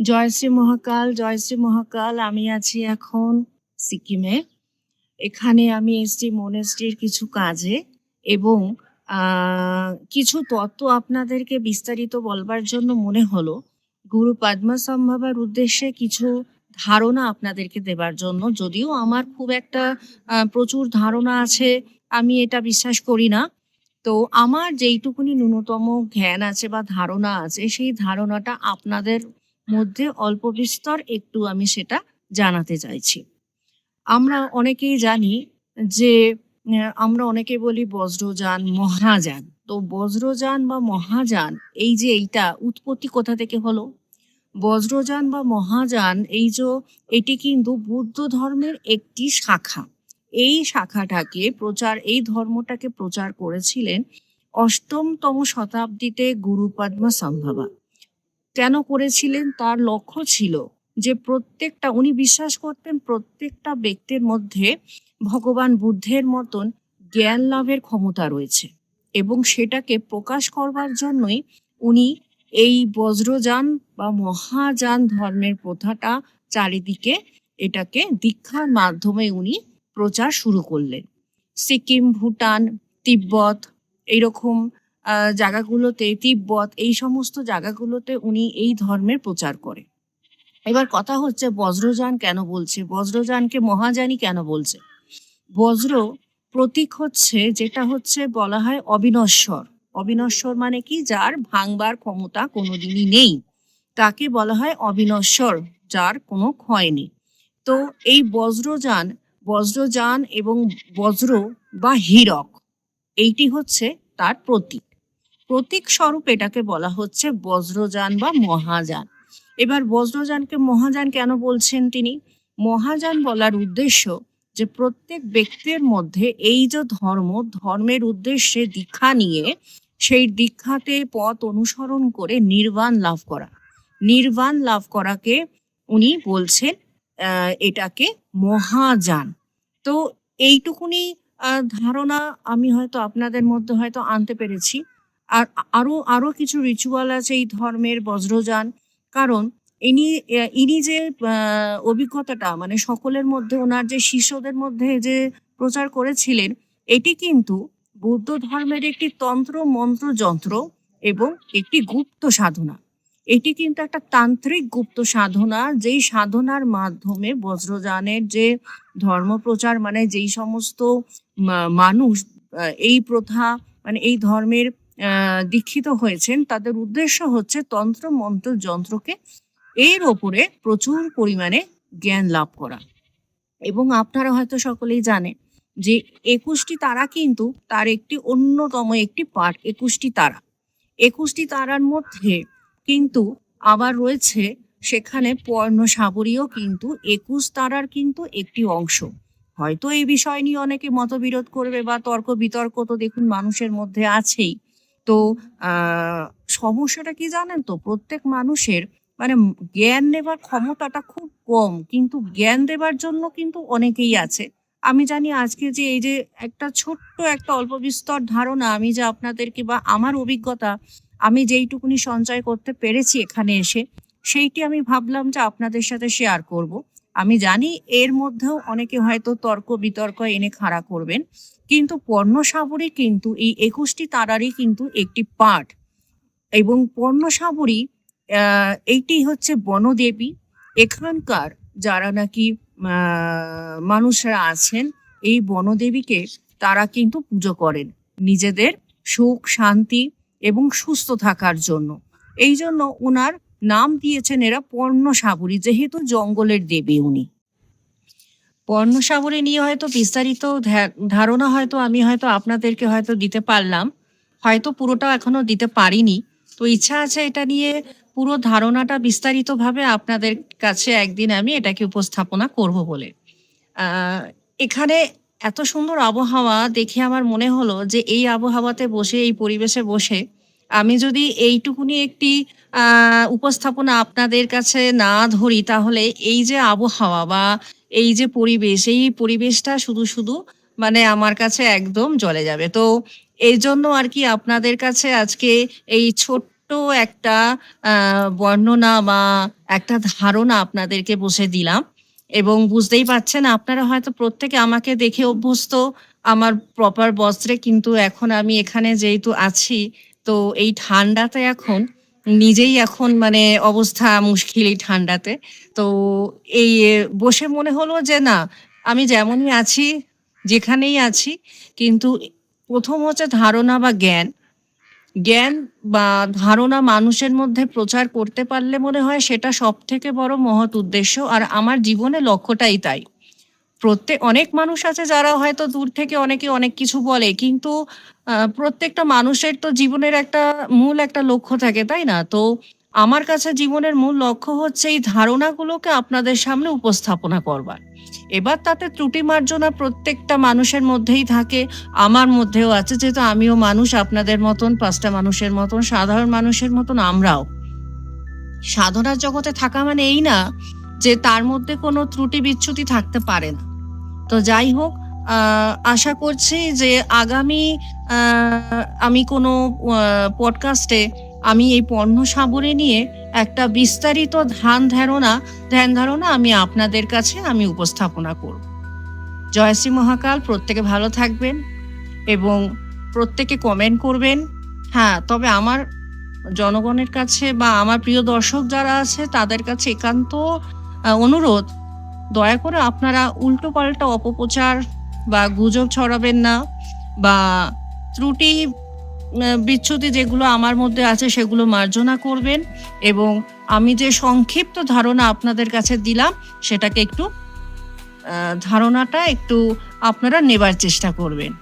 জয়শ্রী মহাকাল জয়শ্রী মহাকাল। আমি আছি এখন সিকিমে। এখানে আমি এসছি মনেস্ট্রির কিছু কাজে এবং কিছু তত্ত্ব আপনাদেরকে বিস্তারিত বলবার জন্য মনে হলো। গুরু পদ্মসম্ভবার উদ্দেশ্যে কিছু ধারণা আপনাদেরকে দেবার জন্য। যদিও আমার খুব একটা প্রচুর ধারণা আছে, আমি এটা বিশ্বাস করি না। তো আমার যেইটুকুনি ন্যূনতম জ্ঞান আছে বা ধারণা আছে, সেই ধারণাটা আপনাদের মধ্যে অল্প বিস্তর একটু আমি সেটা জানাতে চাইছি। আমরা অনেকেই জানি যে আমরা অনেকে বলি বজ্রযান মহাযান। তো বজ্রযান বা মহাযান, এই যে এইটা উৎপত্তি কোথা থেকে হলো? বজ্রযান বা মহাযান, এই যে এটি কিন্তু বুদ্ধ ধর্মের একটি শাখা। এই শাখাটাকে প্রচার, এই ধর্মটাকে প্রচার করেছিলেন অষ্টমতম শতাব্দীতে গুরু পদ্মসম্ভবা কেন করেছিলেন তার লক্ষ্য ছিল যে প্রত্যেকটা, উনি বিশ্বাস করতেন প্রত্যেকটা ব্যক্তির মধ্যে ভগবান বুদ্ধের মতন জ্ঞান লাভের ক্ষমতা রয়েছে এবং সেটাকে প্রকাশ করবার জন্যই উনি এই বজ্রযান বা মহাযান ধর্মের প্রথাটা চারিদিকে এটাকে দীক্ষার মাধ্যমে উনি প্রচার শুরু করলেন। সিকিম, ভুটান, তিব্বত, এইরকম জায়গাগুলোতে তিব্বত, এই সমস্ত জায়গাগুলোতে উনি এই ধর্মের প্রচার করে। এবার কথা হচ্ছে, বজ্রযান কেন বলছে? বজ্রযানকে মহাযানী কেন বলছে? বজ্র প্রতীক হচ্ছে, যেটা হচ্ছে বলা হয় অবিনশ্বর। অবিনশ্বর মানে কি? যার ভাঙবার ক্ষমতা কোনোদিনই নেই। তাকে বলা হয় অবিনশ্বর, যার কোনো ক্ষয় নেই। তো এই বজ্রযান বজ্রযান এবং বজ্র বা হীরক, এইটি হচ্ছে তার প্রতীক। প্রতীক স্বরূপ এটাকে বলা হচ্ছে বজ্রযান বা মহাযান। এবার বজ্রযানকে মহাযান কেন বলছেন তিনি? মহাযান বলার উদ্দেশ্য যে প্রত্যেক ব্যক্তির মধ্যে এই যে ধর্ম, ধর্মের উদ্দেশ্যে দীক্ষা নিয়ে সেই দীক্ষাতে পথ অনুসরণ করে নির্বাণ লাভ করা। নির্বাণ লাভ করাকে উনি বলছেন এটাকে মহাযান। তো এইটুকুনি ধারণা আমি হয়তো আপনাদের মধ্যে হয়তো আনতে পেরেছি। আর আরও আরও কিছু রিচুয়াল আছে এই ধর্মের বজ্রযান। কারণ ইনি ইনি যে অভিজ্ঞতাটা মানে সকলের মধ্যে, ওনার যে শিষ্যদের মধ্যে যে প্রচার করেছিলেন, এটি কিন্তু বৌদ্ধ ধর্মের একটি তন্ত্র, মন্ত্র, যন্ত্র এবং একটি গুপ্ত সাধনা। এটি কিন্তু একটা তান্ত্রিক গুপ্ত সাধনা, যেই সাধনার মাধ্যমে বজ্রযানের যে ধর্ম প্রচার মানে যেই সমস্ত মানুষ এই প্রথা মানে এই ধর্মের দীক্ষিত হয়েছেন, তাদের উদ্দেশ্য হচ্ছে তন্ত্র, মন্ত্র, যন্ত্রকে এর ওপরে প্রচুর পরিমাণে জ্ঞান লাভ করা। এবং আপনারা হয়তো সকলেই জানেন যে একুশটি তারা কিন্তু তার একটি অন্যতম একটি পার্ট একুশটি তারা। একুশটি তারার মধ্যে কিন্তু আবার রয়েছে, সেখানে পর্ণ সাবরীয় কিন্তু একুশ তারার কিন্তু একটি অংশ। হয়তো এই বিষয় নিয়ে অনেকে মতবিরোধ করবে বা তর্ক বিতর্ক তো দেখুন মানুষের মধ্যে আছেই। তো সমস্যাটা কি জানেন তো? প্রত্যেক মানুষের মানে জ্ঞান নেবার ক্ষমতাটা খুব কম, কিন্তু জ্ঞান দেবার জন্য কিন্তু অনেকেই আছে। আমি জানি আজকে যে এই যে একটা ছোট্ট একটা অল্প বিস্তর ধারণা আমি যে আপনাদেরকে বা আমার অভিজ্ঞতা আমি যেইটুকুনি সঞ্চয় করতে পেরেছি এখানে এসে, সেইটি আমি ভাবলাম যে আপনাদের সাথে শেয়ার করব। আমি জানি এর মধ্যেও অনেকে হয়তো তর্ক বিতর্ক এনে খাড়া করবেন, কিন্তু পর্ণসাবরী কিন্তু এই একুশটি তারারই কিন্তু একটি পাঠ। এবং পর্ণসাবরী এইটি হচ্ছে বনদেবী। এখানকার যারা নাকি মানুষরা আছেন, এই বনদেবীকে তারা কিন্তু পুজো করেন নিজেদের সুখ, শান্তি এবং সুস্থ থাকার জন্য। এই জন্য ওনার নাম দিয়েছেন এরা পর্ণসাবরী, যেহেতু জঙ্গলের দেবী উনি। পর্ণসাবরী নিয়ে হয়তো বিস্তারিত ধারণা হয়তো আমি হয়তো আপনাদেরকে হয়তো দিতে পারলাম। হয়তো পুরোটা এখনও দিতে পারিনি। তো ইচ্ছা আছে এটা নিয়ে পুরো ধারণাটা বিস্তারিতভাবে আপনাদের কাছে একদিন আমি এটাকে উপস্থাপনা করব বলে। এখানে এত সুন্দর আবহাওয়া দেখে আমার মনে হলো যে এই আবহাওয়াতে বসে, এই পরিবেশে বসে আমি যদি এইটুকুনি একটি উপস্থাপনা আপনাদের কাছে না ধরি, তাহলে এই যে আবহাওয়া বা এই যে পরিবেশ, এই পরিবেশটা শুধু শুধু মানে আমার কাছে একদম জলে যাবে। তো এই জন্য আর কি আপনাদের কাছে আজকে এই ছোট্ট একটা বর্ণনা বা একটা ধারণা আপনাদেরকে বসে দিলাম। এবং বুঝতেই পারছেন আপনারা হয়তো প্রত্যেকে আমাকে দেখে অভ্যস্ত, আমার প্রপার বস্ত্রে, কিন্তু এখন আমি এখানে যেহেতু আছি তো এই ঠান্ডাতে এখন নিজেই এখন মানে অবস্থা মুশকিল এই ঠান্ডাতে। তো এই বসে মনে হলো যে না, আমি যেমনই আছি, যেখানেই আছি, কিন্তু প্রথম হচ্ছে ধারণা বা জ্ঞান। জ্ঞান বা ধারণা মানুষের মধ্যে প্রচার করতে পারলে মনে হয় সেটা সব থেকে বড় মহৎ উদ্দেশ্য, আর আমার জীবনে লক্ষ্যটাই তাই। প্রত্যেক অনেক মানুষ আছে যারা হয়তো দূর থেকে অনেকে অনেক কিছু বলে, কিন্তু প্রত্যেকটা মানুষের তো জীবনের একটা মূল একটা লক্ষ্য থাকে, তাই না? তো আমার কাছে জীবনের মূল লক্ষ্য হচ্ছে এই ধারণাগুলোকে আপনাদের সামনে উপস্থাপনা করবার। এবার তাতে ত্রুটি মার্জনা প্রত্যেকটা মানুষের মধ্যেই থাকে, আমার মধ্যেও আছে, যেহেতু আমিও মানুষ, আপনাদের মতন, পাঁচটা মানুষের মতন, সাধারণ মানুষের মতন আমরাও। সাধনার জগতে থাকা মানে এই না যে তার মধ্যে কোনো ত্রুটি বিচ্যুতি থাকতে পারে না। তো যাই হোক আশা করছি যে আগামী আমি কোনো পডকাস্টে আমি এই পণ্য সাবরে নিয়ে একটা বিস্তারিত ধ্যান ধারণা ধ্যান ধারণা আমি আপনাদের কাছে আমি উপস্থাপনা করব। জয়শ্রী মহাকাল, প্রত্যেকে ভালো থাকবেন এবং প্রত্যেকে কমেন্ট করবেন। হ্যাঁ তবে আমার জনগণের কাছে বা আমার প্রিয় দর্শক যারা আছে, তাদের কাছে একান্ত অনুরোধ দয়া করে আপনারা উল্টো পাল্টা অপপ্রচার বা গুজব ছড়াবেন না বা ত্রুটি আহ, বিচ্যুতি যেগুলো আমার মধ্যে আছে সেগুলো মার্জনা করবেন এবং আমি যে সংক্ষিপ্ত ধারণা আপনাদের কাছে দিলাম সেটাকে একটু ধারণাটা একটু আপনারা নেবার চেষ্টা করবেন।